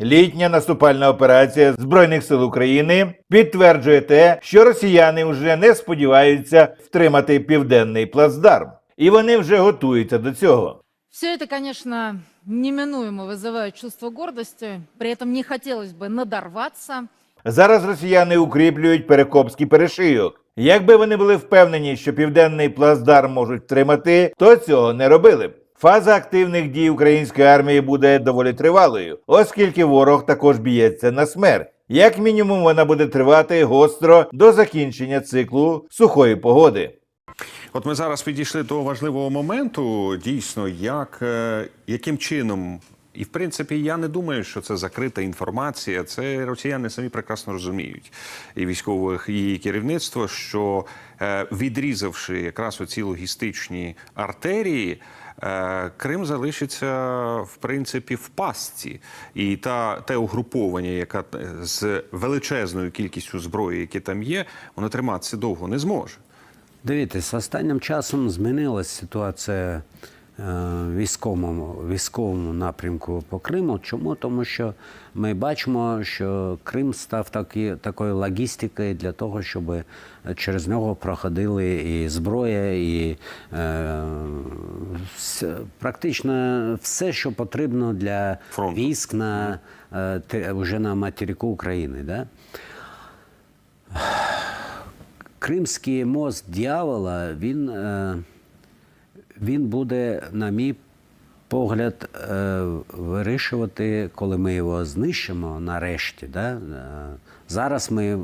Літня наступальна операція Збройних сил України підтверджує те, що росіяни вже не сподіваються втримати південний плацдарм, і вони вже готуються до цього. Все это, конечно, неминуемо вызывает чувство гордости. При этом не хотелось бы надорваться. Зараз росіяни укріплюють перекопський перешийок. Якби вони були впевнені, що південний плацдарм можуть втримати, то цього не робили б. Фаза активних дій української армії буде доволі тривалою, оскільки ворог також б'ється на смерть. Як мінімум, вона буде тривати гостро до закінчення циклу сухої погоди. От ми зараз підійшли до важливого моменту, дійсно, як, е, яким чином. І в принципі, я не думаю, що це закрита інформація. Це росіяни самі прекрасно розуміють, і військових, і керівництво, що е, відрізавши якраз оці логістичні артерії, Крим залишиться в принципі в пастці, і та те угруповання, яке з величезною кількістю зброї, яке там є, воно триматися довго не зможе. Дивіться, останнім часом змінилася ситуація е, військовому, військовому напрямку по Криму. Чому? Тому що ми бачимо, що Крим став такі, такою логістикою для того, щоб через нього проходили і зброя, і е, практично все, що потрібно для Фронту. військ на, е, вже на материку України. Да? Кримський мост дьявола, він, е, він буде, на мій погляд, е, вирішувати, коли ми його знищимо нарешті. Да? Е, Зараз ми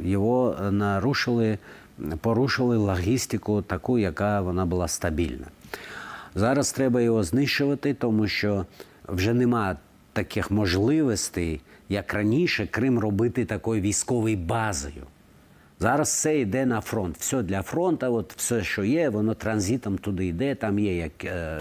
його нарушили, порушили логістику таку, яка вона була стабільна. Зараз треба його знищувати, тому що вже нема таких можливостей, як раніше, Крим робити такою військовою базою. Зараз все йде на фронт. Все для фронту, от все, що є, воно транзитом туди йде. Там є, як, е,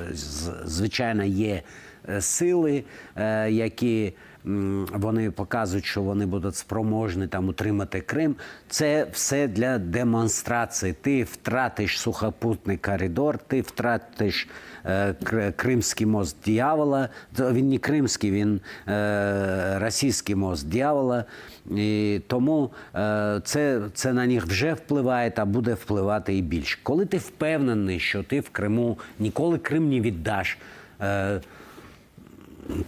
звичайно, є е, сили, е, які вони показують, що вони будуть спроможні там утримати Крим. Це все для демонстрації. Ти втратиш сухопутний коридор, ти втратиш е, Кримський мост дьявола. Він не кримський, він е, російський мост дьявола. І тому е, це, це на них вже впливає та буде впливати і більше. Коли ти впевнений, що ти в Криму ніколи Крим не віддаш. Е,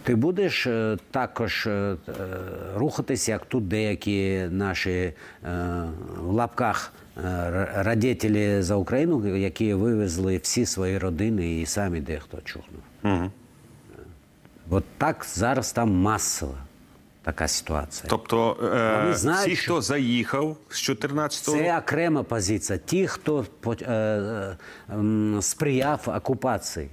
ти будеш е, також е, е, рухатись, як тут деякі наші в лапках радітелі за Україну, які вивезли всі свої родини і самі дехто чухнув. Угу. От так зараз там масова така ситуація. Тобто е, знають, всі, що- хто заїхав з 14-го, Це окрема позиція. Ті, хто е, е, сприяв окупації.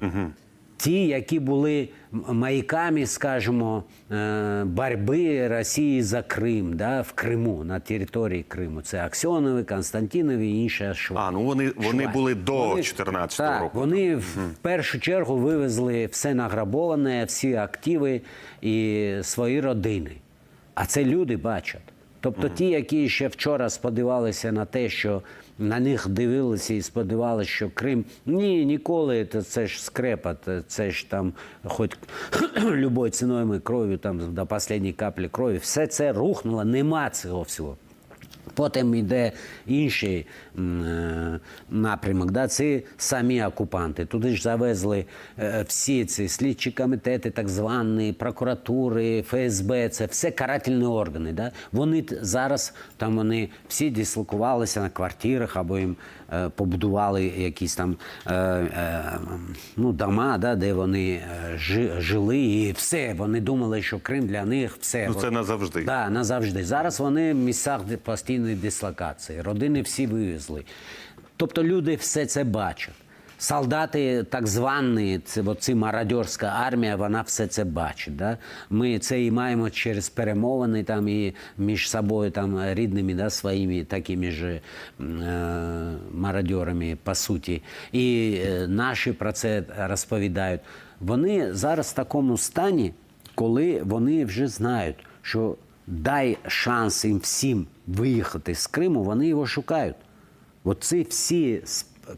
Ті, які були маяками, скажімо, е, боротьби Росії за Крим, да, в Криму, на території Криму. Це Аксьонови, Константінови і інші шва. а ну вони, вони були до Вони- 14-го так, року. Вони в першу чергу вивезли все награбоване, всі активи і свої родини. А це люди бачать. Тобто ті, які ще вчора сподівалися на те, що на них дивилися і сподівалися, що Крим ні, ніколи це, ж скрепа, це ж там, хоч любою ціною ми кров'ю там до останньої каплі крові, все це рухнуло, нема цього всього. Потім йде інший е, напрямок. Да? Це самі окупанти. Туди ж завезли е, всі ці слідчі комітети, так звані, прокуратури, ФСБ, це все карательні органи. Да? Вони зараз там вони всі дислокувалися на квартирах або їм побудували якісь там е, е, ну, дома, да, де вони е, жили, і все. Вони думали, що Крим для них все. Ну, це назавжди. Да, назавжди. Зараз вони в місцях постійної дислокації. Родини всі вивезли. Тобто люди все це бачать. Солдати, так звані, це оці мародерська армія, вона все це бачить. Да? Ми це і маємо через перемовини там і між собою там рідними, да, своїми такими ж е, мародерами, по суті. І е, наші про це розповідають. Вони зараз в такому стані, коли вони вже знають, що дай шанс їм всім виїхати з Криму, вони його шукають. Оці всі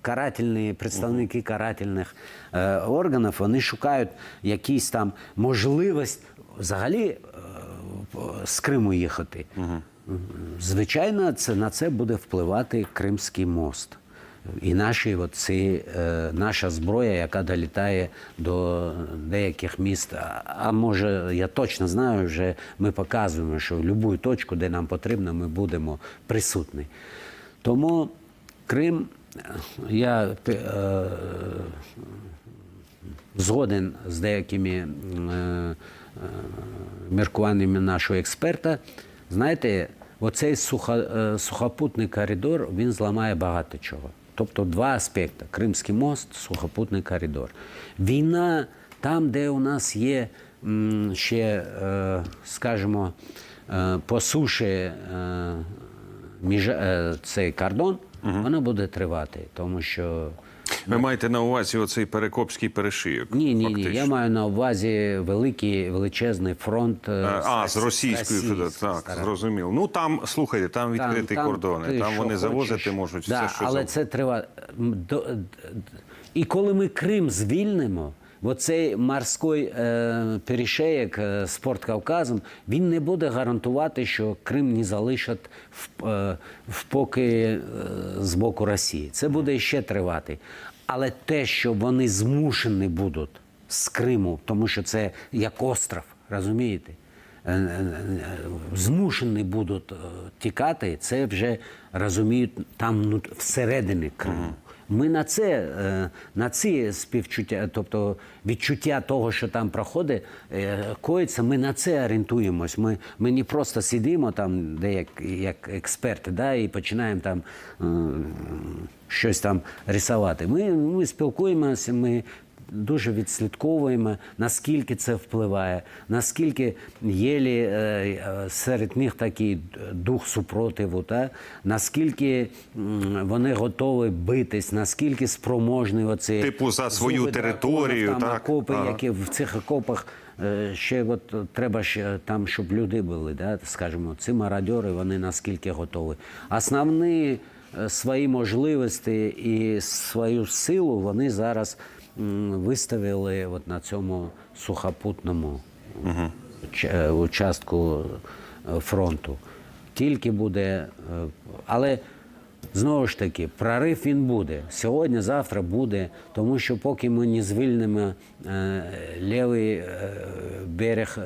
карательні представники карательних е, органів вони шукають якісь там можливість взагалі е, з Криму їхати. Звичайно, це на це буде впливати Кримський мост. І наші, оці, е, наша зброя, яка долітає до деяких міст. А, може, я точно знаю, вже ми показуємо, що в будь-яку точку, де нам потрібно, ми будемо присутні. Тому Крим, я е, згоден з деякими е, е, міркуваннями нашого експерта. Знаєте, оцей сухо, сухопутний коридор він зламає багато чого. Тобто два аспекти: Кримський мост, сухопутний коридор. Війна там, де у нас є ще, скажімо, по суші цей кордон, вона буде тривати, тому що. Ви маєте на увазі оцей перекопський перешийок? Ні, ні, ні. Я маю на увазі великий величезний фронт. е, Е, А, з Російською Російською Федерацією. Так, зрозуміло. Ну там, слухайте, там Там- відкриті там кордони, ти там вони завозити хочеш. можуть да, все, що але завгодно. це триває. І коли ми Крим звільнимо, оцей морський е, перешеєк е, з Порт Кавказом, він не буде гарантувати, що Крим не залишать в, е, в поки е, з боку Росії. Це буде ще тривати. Але те, що вони змушені будуть з Криму, тому що це як остров, розумієте? Е, е, е, змушені будуть тікати, це вже розуміють там ну, всередині Криму. Ми на це, е, на ці співчуття, тобто відчуття того, що там проходить, е, коїться, ми на це орієнтуємось. Ми, ми не просто сидимо там, де як, як експерти, да, і починаємо там е, щось там рисувати. Ми, ми спілкуємося, ми дуже відслідковуємо, наскільки це впливає, наскільки є лі, е, е, серед них такий дух супротиву, та? наскільки вони готові битись, наскільки спроможні оці Типу, за свою зуби територію, там, так? окопи, Ага. які в цих окопах е, ще от, треба ще там, щоб люди були, да? скажімо, ці мародьори, вони наскільки готові. Основні свої можливості і свою силу вони зараз виставили от на цьому сухопутному е, участку е, фронту. Тільки буде, е, але знову ж таки, прорив він буде. Сьогодні, завтра буде, тому що поки ми не звільнимо лівий берег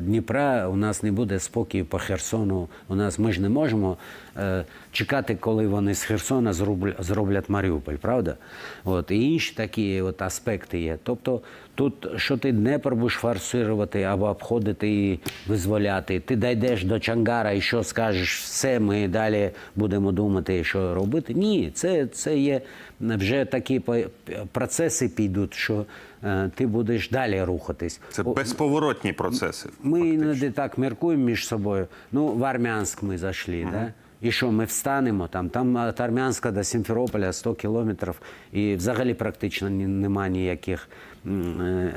Дніпра, у нас не буде спокою по Херсону. У нас ми ж не можемо е, чекати, коли вони з Херсона зроблять Маріуполь, правда? От, і інші такі от аспекти є. Тобто тут, що ти Днепр будеш форсувати або обходити і визволяти, ти дійдеш до Чангара і що скажеш, все, ми далі будемо думати, що робити. Ні, це, це є вже такі процеси підуть, що е, ти будеш далі рухатись. Це О, безповоротні процеси. ми фактично. іноді так міркуємо між собою. Ну, в Армянськ ми зайшли, да? І що, ми встанемо там? Там від Армянська до Сімферополя 100 кілометрів, і взагалі практично ні- нема ніяких е,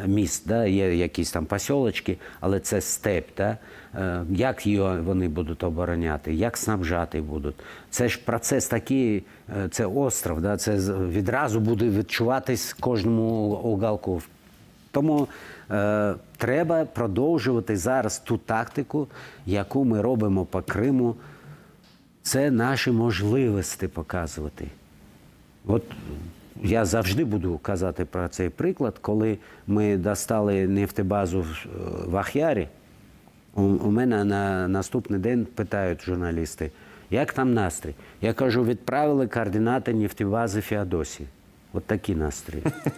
міст, да? є якісь там посілочки, але це степ. Да? Е, Як його вони будуть обороняти, як снабжати будуть? Це ж процес такий, е, це остров, да? це відразу буде відчуватись кожному уголку. Тому е, треба продовжувати зараз ту тактику, яку ми робимо по Криму. Це наші можливості показувати. От я завжди буду казати про цей приклад, коли ми достали нефтебазу в, в Ахярі. У, мене на наступний день питають журналісти, як там настрій? Я кажу, відправили координати нефтебази Феодосії. От такі настрої.